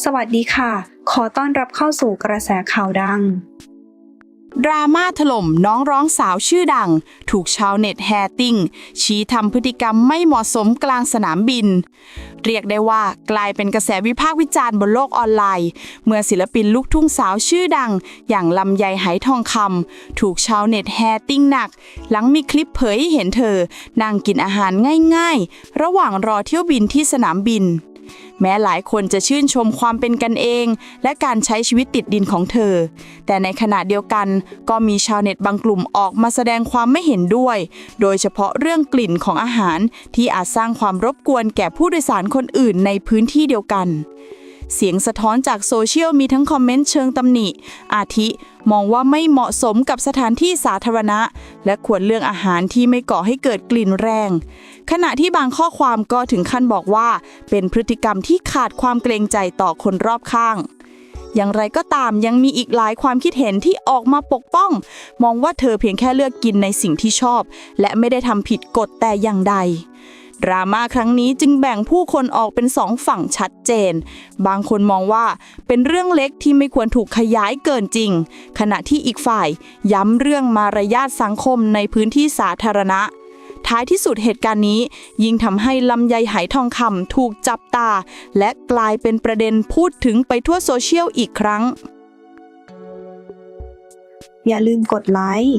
สวัสดีค่ะ ขอต้อนรับเข้าสู่กระแสข่าวดัง ดราม่าถล่มน้องร้องสาวชื่อดัง ถูกชาวเน็ตแฮติ้ง ชี้ทำพฤติกรรมไม่เหมาะสมกลางสนามบิน เรียกได้ว่ากลายเป็นกระแสวิพากษ์วิจารณ์บนโลกออนไลน์ เมื่อศิลปินลูกทุ่งสาวชื่อดัง อย่างลำไยไหทองคำถูกชาวเน็ตแฮติ้งหนัก หลังมีคลิปเผยให้เห็นเธอนั่งกินอาหารง่าย ๆ ระหว่างรอเที่ยวบินที่สนามบิน แม้หลายคนจะชื่นชมความเป็นกันเอง และการใช้ชีวิตติดดินของเธอ แต่ในขณะเดียวกันก็มีชาวเน็ตบางกลุ่มออกมาแสดงความไม่เห็นด้วย โดยเฉพาะเรื่องกลิ่นของอาหารที่อาจสร้างความรบกวนแก่ผู้โดยสารคนอื่นในพื้นที่เดียวกัน เสียงสะท้อนจากโซเชียลมีทั้งคอมเมนต์เชิงตำหนิ อาทิ มองว่าไม่เหมาะสมกับสถานที่สาธารณะ และควรเลือกอาหารที่ไม่ก่อให้เกิดกลิ่นแรง ขณะที่บางข้อความก็ถึงขั้นบอกว่า เป็นพฤติกรรมที่ขาดความเกรงใจต่อคนรอบข้างอย่างไรก็ตามยังมีอีกหลายความคิดเห็นที่ออกมาปกป้อง มองว่าเธอเพียงแค่เลือกกินในสิ่งที่ชอบ และไม่ได้ทำผิดกฎแต่อย่างใด ดราม่าครั้งนี้จึงแบ่งผู้คนออกเป็นสองฝั่งชัดเจน บางคนมองว่าเป็นเรื่องเล็กที่ไม่ควรถูกขยายเกินจริง ขณะที่อีกฝ่าย ย้ำเรื่องมารยาทสังคมในพื้นที่สาธารณะท้ายที่สุดเหตุการณ์นี้ ยิ่งทำให้ลำไยไหทองคำถูกจับตา และกลายเป็นประเด็นพูดถึงไปทั่วโซเชียลอีกครั้ง อย่าลืมกดไลค์